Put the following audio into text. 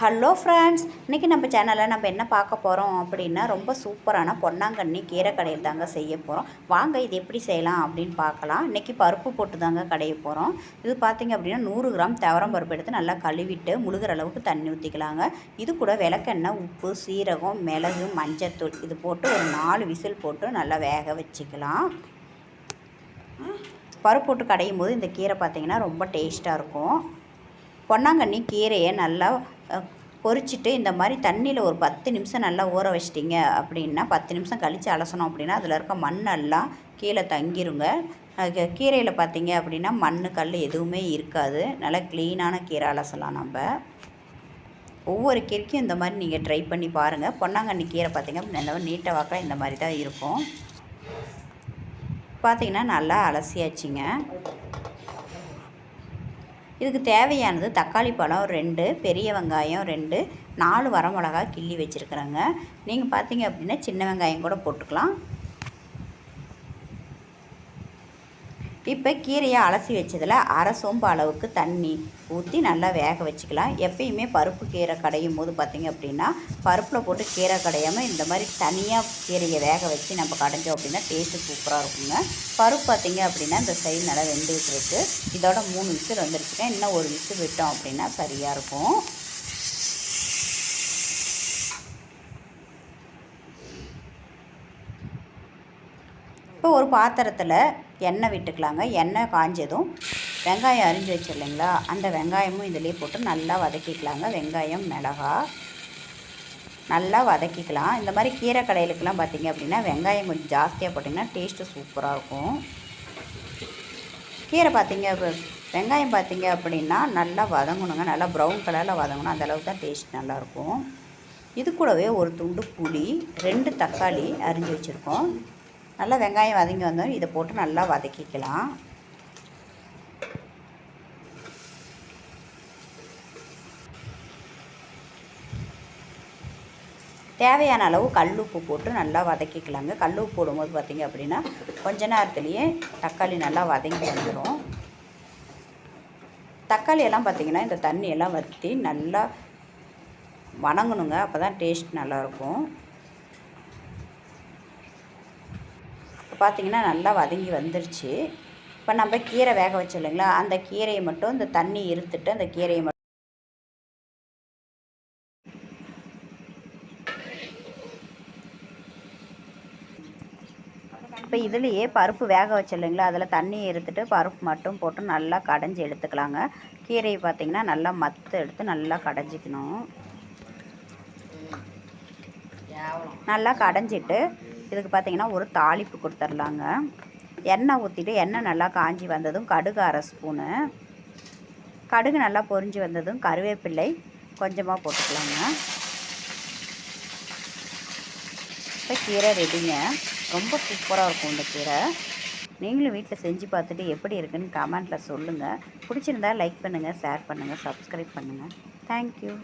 Hello friends இன்றைக்கி நம்ம சேனலில் நம்ம என்ன பார்க்க போகிறோம் அப்படின்னா ரொம்ப சூப்பரான பொன்னாங்கண்ணி கீரை கடையில் தாங்க செய்ய போகிறோம் வாங்க இது எப்படி செய்யலாம் அப்படின்னு பார்க்கலாம். இன்றைக்கி பருப்பு போட்டு தாங்க கடைய போகிறோம் இது பார்த்திங்க அப்படின்னா நூறு கிராம் தவரம் பருப்பு எடுத்து நல்லா கழுவிட்டு முழுகிற அளவுக்கு தண்ணி ஊற்றிக்கலாங்க இது கூட விளக்கெண்ணெய் உப்பு சீரகம் மிளகு மஞ்சத்தூள் இது போட்டு ஒரு நாலு விசில் போட்டு நல்லா வேக வச்சுக்கலாம். பருப்பு போட்டு கடையும் போது இந்த கீரை பார்த்திங்கன்னா ரொம்ப டேஸ்ட்டாக இருக்கும். பொன்னாங்கண்ணி கீரையை நல்லா பொறிச்சிட்டு இந்த மாதிரி தண்ணியில் ஒரு பத்து நிமிஷம் நல்லா ஊற வச்சிட்டிங்க அப்படின்னா பத்து நிமிஷம் கழித்து அலசணும் அப்படின்னா அதில் இருக்க மண்ணெல்லாம் கீழே தங்கிருங்க. கீரையில் பார்த்தீங்க அப்படின்னா மண் கல் எதுவுமே இருக்காது. நல்லா க்ளீனான கீரை அலசலாம் நம்ம. ஒவ்வொரு கீரைக்கும் இந்த மாதிரி நீங்கள் ட்ரை பண்ணி பாருங்கள் பொன்னாங்கண்ணி கீரை பார்த்திங்க அப்படின்னா நீட்டை வாக்கில் இந்த மாதிரி தான் இருக்கும். பார்த்திங்கன்னா நல்லா அலசியாச்சுங்க. இதுக்கு தேவையானது தக்காளி பழம் ரெண்டு பெரிய வெங்காயம் ரெண்டு நாலு வரமிளகா கிள்ளி வச்சுருக்குறேங்க. நீங்கள் பார்த்தீங்க அப்படின்னா சின்ன வெங்காயம் கூட போட்டுக்கலாம். இப்போ கீரையை அலசி வச்சதில் அரை சோம்பு அளவுக்கு தண்ணி ஊற்றி நல்லா வேக வச்சுக்கலாம். எப்பயுமே பருப்பு கீரை கடையும் போது பார்த்திங்க அப்படின்னா பருப்பில் போட்டு கீரை கடையாமல் இந்த மாதிரி தனியாக கீரையை வேக வச்சு நம்ம கடைஞ்சோம் அப்படின்னா டேஸ்ட்டு சூப்பராக இருக்குங்க. பருப்பு பார்த்திங்க அப்படின்னா இந்த சைடு நல்லா வெந்துகிட்டு இருக்குது இதோட மூணு விசில் வந்துருச்சுங்க. இன்னும் ஒரு விசில் விட்டோம் அப்படின்னா சரியாக இருக்கும். இப்போ ஒரு பாத்திரத்தில் எண்ணெய் விட்டுக்கலாங்க. எண்ணெய் காஞ்சதும் வெங்காயம் அரிஞ்சு வச்சிடலைங்களா அந்த வெங்காயமும் இதிலே போட்டு நல்லா வதக்கிக்கலாங்க. வெங்காயம் மிளகா நல்லா வதக்கிக்கலாம். இந்த மாதிரி கீரை கடையிலுக்கெல்லாம் பார்த்திங்க அப்படின்னா வெங்காயம் கொஞ்சம் ஜாஸ்தியாக போட்டிங்கன்னா டேஸ்ட்டு சூப்பராக இருக்கும். கீரை பார்த்திங்க வெங்காயம் பார்த்திங்க அப்படின்னா நல்லா வதங்கணுங்க. நல்லா ப்ரௌன் கலரில் வதங்கணும். அந்தளவுக்கு தான் டேஸ்ட் நல்லாயிருக்கும் இது கூடவே ஒரு துண்டு புளி ரெண்டு தக்காளி அரிஞ்சு வச்சுருக்கோம். நல்லா வெங்காயம் வதங்கி வந்தோம் இதை போட்டு நல்லா வதக்கிக்கலாம். தேவையான அளவு கல் உப்பு போட்டு நல்லா வதக்கிக்கலாங்க. கல் உப்பு போடும்போது பார்த்திங்க அப்படின்னா கொஞ்ச நேரத்துலேயே தக்காளி நல்லா வதங்கி வந்துடும் தக்காளி எல்லாம் பார்த்திங்கன்னா இந்த தண்ணியெல்லாம் வற்றி நல்லா வணங்கணுங்க. அப்போ தான் டேஸ்ட் நல்லாயிருக்கும் பார்த்திங்கன்னா நல்லா வதங்கி வந்துருச்சு. இப்போ நம்ம கீரை வேக வச்சோம் இல்லைங்களா? அந்த கீரையை மட்டும் இந்த தண்ணி இருத்துட்டு அந்த கீரையை மட்டும் இப்போ இதுலேயே பருப்பு வேக வச்சில்லைங்களா அதில் தண்ணி எடுத்துட்டு பருப்பு மட்டும் போட்டு நல்லா கடைஞ்சி எடுத்துக்கலாங்க. கீரையை பார்த்திங்கன்னா நல்லா மத்து எடுத்து நல்லா கடைஞ்சிக்கணும். நல்லா கடைஞ்சிட்டு இதுக்கு பார்த்திங்கன்னா ஒரு தாளிப்பு கொடுத்துர்லாங்க. எண்ணெய் ஊற்றிட்டு எண்ணெய் நல்லா காஞ்சி வந்ததும் கடுகு அரை ஸ்பூனு. கடுகு நல்லா பொரிஞ்சு வந்ததும் கருவேப்பிள்ளை கொஞ்சமாக போட்டுக்கலாங்க. இப்போ கீரை ரெடிங்க. ரொம்ப சூப்பராக இருக்கும் இந்த கீரை. நீங்களும் வீட்டில் செஞ்சு பார்த்துட்டு எப்படி இருக்குன்னு கமெண்ட்டில் சொல்லுங்கள் பிடிச்சிருந்தா லைக் பண்ணுங்கள் ஷேர் பண்ணுங்கள் சப்ஸ்கிரைப் பண்ணுங்கள் தேங்க்யூ